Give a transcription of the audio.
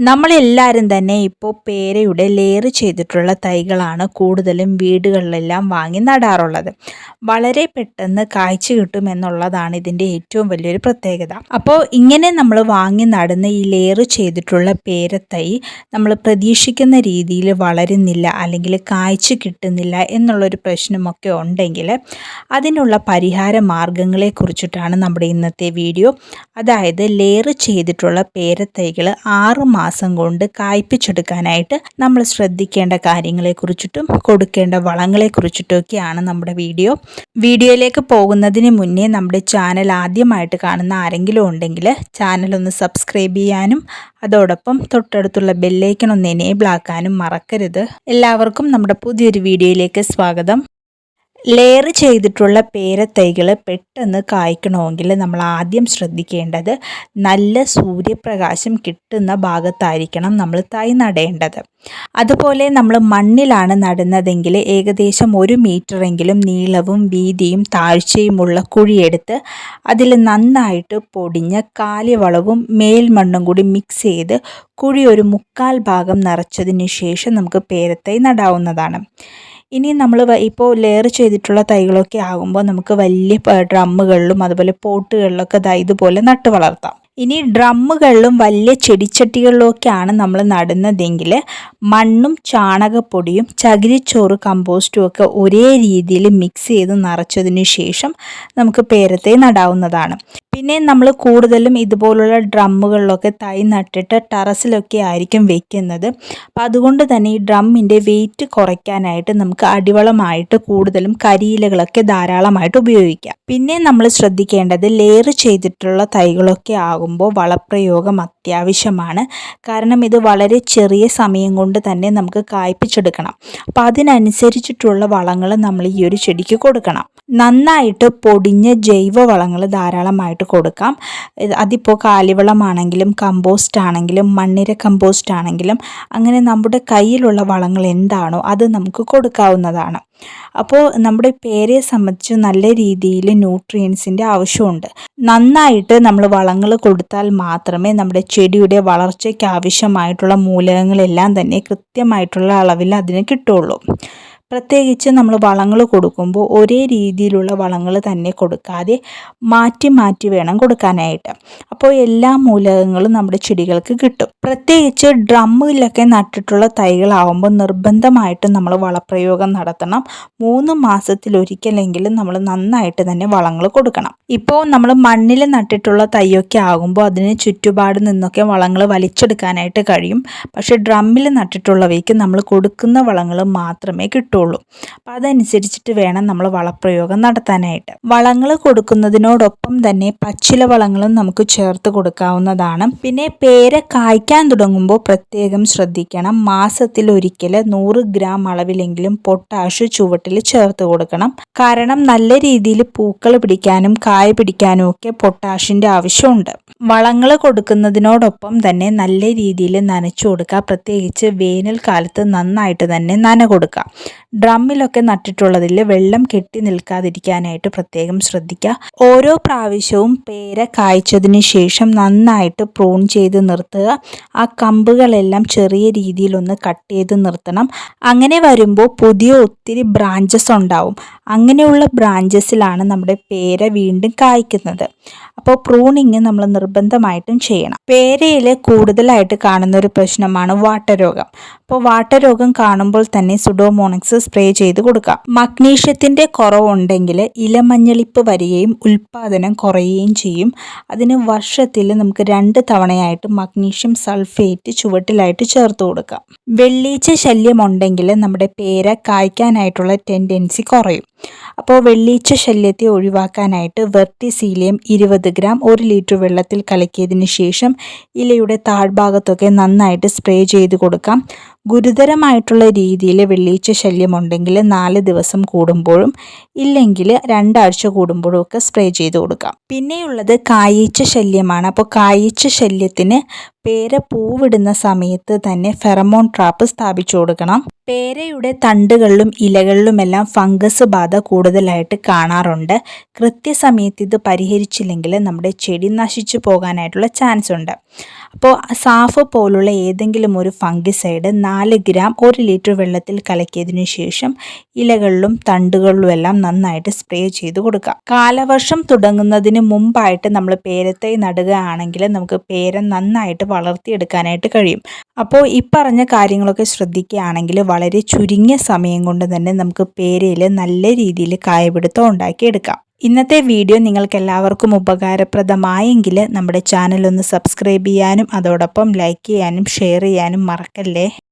നമ്മളെല്ലാവരും തന്നെ ഇപ്പോൾ പേരയുടെ ലെയർ ചെയ്തിട്ടുള്ള തൈകളാണ് കൂടുതലും വീടുകളിലെല്ലാം വാങ്ങി നടാറുള്ളത്. വളരെ പെട്ടെന്ന് കായ്ച്ച കിട്ടുമെന്നുള്ളതാണ് ഇതിന്റെ ഏറ്റവും വലിയൊരു പ്രത്യേകത. അപ്പോൾ ഇങ്ങനെ നമ്മൾ വാങ്ങി നടുന്ന ഈ ലെയർ ചെയ്തിട്ടുള്ള പേരത്തൈ നമ്മൾ പ്രതീക്ഷിക്കുന്ന രീതിയിൽ വളരുന്നില്ല അല്ലെങ്കിൽ കാഴ്ച കിട്ടുന്നില്ല എന്നുള്ളൊരു പ്രശ്നമൊക്കെ ഉണ്ടെങ്കിൽ അതിനുള്ള പരിഹാര മാർഗങ്ങളെ കുറിച്ചിട്ടാണ് നമ്മുടെ ഇന്നത്തെ വീഡിയോ. അതായത് ലെയർ ചെയ്തിട്ടുള്ള പേരത്തൈകൾ ആറ് മാസം കൊണ്ട് കായ്പിച്ചെടുക്കാനായിട്ട് നമ്മൾ ശ്രദ്ധിക്കേണ്ട കാര്യങ്ങളെക്കുറിച്ചിട്ടും കൊടുക്കേണ്ട വളങ്ങളെക്കുറിച്ചിട്ടൊക്കെയാണ് നമ്മുടെ വീഡിയോ. വീഡിയോയിലേക്ക് പോകുന്നതിന് മുന്നേ നമ്മുടെ ചാനൽ ആദ്യമായിട്ട് കാണുന്ന ആരെങ്കിലും ഉണ്ടെങ്കിൽ ചാനൽ ഒന്ന് സബ്സ്ക്രൈബ് ചെയ്യാനും അതോടൊപ്പം തൊട്ടടുത്തുള്ള ബെല്ലൈക്കൺ ഒന്ന് എനേബിൾ ആക്കാനും മറക്കരുത്. എല്ലാവർക്കും നമ്മുടെ പുതിയൊരു വീഡിയോയിലേക്ക് സ്വാഗതം. ലെയർ ചെയ്തിട്ടുള്ള പേരത്തൈകൾ പെട്ടെന്ന് കായ്ക്കണമെങ്കിൽ നമ്മൾ ആദ്യം ശ്രദ്ധിക്കേണ്ടത് നല്ല സൂര്യപ്രകാശം കിട്ടുന്ന ഭാഗത്തായിരിക്കണം നമ്മൾ തൈ നടേണ്ടത്. അതുപോലെ നമ്മൾ മണ്ണിലാണ് നടുന്നതെങ്കിൽ ഏകദേശം ഒരു മീറ്ററെങ്കിലും നീളവും വീതിയും താഴ്ചയുമുള്ള കുഴിയെടുത്ത് അതിൽ നന്നായിട്ട് പൊടിഞ്ഞ കാലിവളവും മേൽമണ്ണും കൂടി മിക്സ് ചെയ്ത് കുഴി ഒരു മുക്കാൽ ഭാഗം നിറച്ചതിന് ശേഷം നമുക്ക് പേരത്തൈ നടാവുന്നതാണ്. ഇനി നമ്മൾ ഇപ്പോൾ ലെയർ ചെയ്തിട്ടുള്ള തൈകളൊക്കെ ആകുമ്പോൾ നമുക്ക് വലിയ ഡ്രമ്മുകളിലും അതുപോലെ പോട്ടുകളിലൊക്കെ ഇതായതുപോലെ നട്ട് വളർത്താം. ഇനി ഡ്രമ്മുകളിലും വലിയ ചെടിച്ചട്ടികളിലൊക്കെയാണ് നമ്മൾ നടുന്നതെങ്കിൽ മണ്ണും ചാണകപ്പൊടിയും ചകിരിച്ചോറ് കമ്പോസ്റ്റും ഒക്കെ ഒരേ രീതിയിൽ മിക്സ് ചെയ്ത് നിറച്ചതിന് ശേഷം നമുക്ക് പേരത്തെ നടാവുന്നതാണ്. പിന്നെ നമ്മൾ കൂടുതലും ഇതുപോലുള്ള ഡ്രമ്മുകളിലൊക്കെ തൈ നട്ടിട്ട് ടെറസിലൊക്കെ ആയിരിക്കും വെക്കുന്നത്. അപ്പം അതുകൊണ്ട് തന്നെ ഈ ഡ്രമ്മിന്റെ വെയിറ്റ് കുറയ്ക്കാനായിട്ട് നമുക്ക് അടിവളമായിട്ട് കൂടുതലും കരിയിലകളൊക്കെ ധാരാളമായിട്ട് ഉപയോഗിക്കാം. പിന്നെ നമ്മൾ ശ്രദ്ധിക്കേണ്ടത് ലെയർ ചെയ്തിട്ടുള്ള തൈകളൊക്കെ ആകുമ്പോൾ വളപ്രയോഗം അത്യാവശ്യമാണ്. കാരണം ഇത് വളരെ ചെറിയ സമയം കൊണ്ട് തന്നെ നമുക്ക് കായ്പിച്ചെടുക്കണം. അപ്പോൾ അതിനനുസരിച്ചിട്ടുള്ള വളങ്ങൾ നമ്മൾ ഈ ഒരു ചെടിക്ക് കൊടുക്കണം. നന്നായിട്ട് പൊടിഞ്ഞ ജൈവ വളങ്ങൾ ധാരാളമായിട്ട് കൊടുക്കാം. അതിപ്പോൾ കാലിവളമാണെങ്കിലും കമ്പോസ്റ്റ് ആണെങ്കിലും മണ്ണിര കമ്പോസ്റ്റ് ആണെങ്കിലും അങ്ങനെ നമ്മുടെ കയ്യിലുള്ള വളങ്ങൾ എന്താണോ അത് നമുക്ക് കൊടുക്കാവുന്നതാണ്. അപ്പോൾ നമ്മുടെ പേരയെ സംബന്ധിച്ച് നല്ല രീതിയിൽ ന്യൂട്രിയൻസിന്റെ ആവശ്യമുണ്ട്. നന്നായിട്ട് നമ്മൾ വളങ്ങൾ കൊടുത്താൽ മാത്രമേ നമ്മുടെ ചെടിയുടെ വളർച്ചയ്ക്ക് ആവശ്യമായിട്ടുള്ള മൂലകങ്ങളെല്ലാം തന്നെ കൃത്യമായിട്ടുള്ള അളവിൽ അതിന് കിട്ടുള്ളൂ പ്രത്യേകിച്ച് നമ്മൾ വളങ്ങൾ കൊടുക്കുമ്പോൾ ഒരേ രീതിയിലുള്ള വളങ്ങൾ തന്നെ കൊടുക്കാതെ മാറ്റി മാറ്റി വേണം കൊടുക്കാനായിട്ട്. അപ്പോൾ എല്ലാ മൂലകങ്ങളും നമ്മുടെ ചെടികൾക്ക് കിട്ടും. പ്രത്യേകിച്ച് ഡ്രമ്മിലൊക്കെ നട്ടിട്ടുള്ള തൈകളാവുമ്പോൾ നിർബന്ധമായിട്ടും നമ്മൾ വളപ്രയോഗം നടത്തണം. മൂന്ന് മാസത്തിലൊരിക്കലെങ്കിലും നമ്മൾ നന്നായിട്ട് തന്നെ വളങ്ങൾ കൊടുക്കണം. ഇപ്പോൾ നമ്മൾ മണ്ണിൽ നട്ടിട്ടുള്ള തൈയൊക്കെ ആകുമ്പോൾ അതിന് ചുറ്റുപാട് നിന്നൊക്കെ വളങ്ങൾ വലിച്ചെടുക്കാനായിട്ട് കഴിയും. പക്ഷേ ഡ്രമ്മിൽ നട്ടിട്ടുള്ളവയ്ക്ക് നമ്മൾ കൊടുക്കുന്ന വളങ്ങൾ മാത്രമേ കിട്ടൂ കിട്ടുള്ളൂ അപ്പം അതനുസരിച്ചിട്ട് വേണം നമ്മൾ വളപ്രയോഗം നടത്താനായിട്ട്. വളങ്ങൾ കൊടുക്കുന്നതിനോടൊപ്പം തന്നെ പച്ചില വളങ്ങളും നമുക്ക് ചേർത്ത് കൊടുക്കാവുന്നതാണ്. പിന്നെ പേര കായ്ക്കാൻ തുടങ്ങുമ്പോൾ പ്രത്യേകം ശ്രദ്ധിക്കണം. മാസത്തിൽ ഒരിക്കൽ നൂറ് ഗ്രാം അളവിലെങ്കിലും പൊട്ടാഷ് ചുവട്ടിൽ ചേർത്ത് കൊടുക്കണം. കാരണം നല്ല രീതിയിൽ പൂക്കൾ പിടിക്കാനും കായ പിടിക്കാനും ഒക്കെ പൊട്ടാഷിന്റെ ആവശ്യമുണ്ട്. വളങ്ങൾ കൊടുക്കുന്നതിനോടൊപ്പം തന്നെ നല്ല രീതിയിൽ നനച്ചു കൊടുക്കുക. പ്രത്യേകിച്ച് വേനൽക്കാലത്ത് നന്നായിട്ട് തന്നെ നന കൊടുക്കുക. ഡ്രമ്മിലൊക്കെ നട്ടിട്ടുള്ളതിൽ വെള്ളം കെട്ടി നിൽക്കാതിരിക്കാനായിട്ട് പ്രത്യേകം ശ്രദ്ധിക്കുക. ഓരോ പ്രാവശ്യവും പേര കായ്ച്ചതിന് ശേഷം നന്നായിട്ട് പ്രൂൺ ചെയ്ത് നിർത്തുക. ആ കമ്പുകളെല്ലാം ചെറിയ രീതിയിലൊന്ന് കട്ട് ചെയ്ത് നിർത്തണം. അങ്ങനെ വരുമ്പോൾ പുതിയ ഒത്തിരി ബ്രാഞ്ചസ് ഉണ്ടാവും. അങ്ങനെയുള്ള ബ്രാഞ്ചസിലാണ് നമ്മുടെ പേര വീണ്ടും കായ്ക്കുന്നത്. അപ്പോൾ പ്രൂണിങ് നമ്മൾ നിർബന്ധമായിട്ടും ചെയ്യണം. പേരയിൽ കൂടുതലായിട്ട് കാണുന്ന ഒരു പ്രശ്നമാണ് വാട്ടരോഗം. അപ്പോൾ വാട്ടരോഗം കാണുമ്പോൾ തന്നെ സുഡോമോണക്സ് സ്പ്രേ ചെയ്ത് കൊടുക്കാം മഗ്നീഷ്യത്തിന്റെ കുറവുണ്ടെങ്കിൽ ഇലമഞ്ഞളിപ്പ് വരികയും ഉൽപ്പാദനം കുറയുകയും ചെയ്യും. അതിന് വർഷത്തിൽ നമുക്ക് രണ്ട് തവണയായിട്ട് മഗ്നീഷ്യം സൾഫേറ്റ് ചുവട്ടിലായിട്ട് ചേർത്ത് കൊടുക്കാം. വെള്ളീച്ച ശല്യമുണ്ടെങ്കിൽ നമ്മുടെ പേര കായ്ക്കാനായിട്ടുള്ള ടെൻഡൻസി കുറയും. അപ്പോൾ വെള്ളീച്ച ശല്യത്തെ ഒഴിവാക്കാനായിട്ട് വെർട്ടിസീലിയം ഇരുപത് ഗ്രാം ഒരു ലിറ്റർ വെള്ളത്തിൽ കലക്കിയതിന് ശേഷം ഇലയുടെ താഴ്ഭാഗത്തൊക്കെ നന്നായിട്ട് സ്പ്രേ ചെയ്ത് കൊടുക്കാം. ഗുരുതരമായിട്ടുള്ള രീതിയിൽ വെള്ളീച്ച ശല്യമുണ്ടെങ്കിൽ നാല് ദിവസം കൂടുമ്പോഴും ഇല്ലെങ്കിൽ രണ്ടാഴ്ച കൂടുമ്പോഴും ഒക്കെ സ്പ്രേ ചെയ്ത് കൊടുക്കാം. പിന്നെയുള്ളത് കായീച്ച ശല്യമാണ്. അപ്പോൾ കായീച്ച ശല്യത്തിന് പേര പൂവിടുന്ന സമയത്ത് തന്നെ ഫെറമോൺ ട്രാപ്പ് സ്ഥാപിച്ചു കൊടുക്കണം. പേരയുടെ തണ്ടുകളിലും ഇലകളിലുമെല്ലാം ഫംഗസ് ബാധ കൂടുതലായിട്ട് കാണാറുണ്ട്. കൃത്യസമയത്ത് ഇത് പരിഹരിച്ചില്ലെങ്കിൽ നമ്മുടെ ചെടി നശിച്ചു പോകാനായിട്ടുള്ള ചാൻസ് ഉണ്ട് അപ്പോൾ സാഫ് പോലുള്ള ഏതെങ്കിലും ഒരു ഫംഗിസൈഡ് നാല് ഗ്രാം ഒരു ലിറ്റർ വെള്ളത്തിൽ കലക്കിയതിനു ശേഷം ഇലകളിലും തണ്ടുകളിലും എല്ലാം നന്നായിട്ട് സ്പ്രേ ചെയ്ത് കൊടുക്കുക. കാലവർഷം തുടങ്ങുന്നതിന് മുമ്പായിട്ട് നമ്മൾ പേരത്തൈ നടുകയാണെങ്കിൽ നമുക്ക് പേര നന്നായിട്ട് വളർത്തിയെടുക്കാനായിട്ട് കഴിയും. അപ്പോൾ ഈ പറഞ്ഞ കാര്യങ്ങളൊക്കെ ശ്രദ്ധിക്കുകയാണെങ്കിൽ വളരെ ചുരുങ്ങിയ സമയം കൊണ്ട് തന്നെ നമുക്ക് പേരയിൽ നല്ല രീതിയിൽ കായപിടുത്തം ഉണ്ടാക്കിയെടുക്കാം. ഇന്നത്തെ വീഡിയോ നിങ്ങൾക്ക് എല്ലാവർക്കും ഉപകാരപ്രദമായെങ്കിൽ നമ്മുടെ ചാനൽ ഒന്ന് സബ്സ്ക്രൈബ് ചെയ്യാനും അതോടൊപ്പം ലൈക്ക് ചെയ്യാനും ഷെയർ ചെയ്യാനും മറക്കല്ലേ?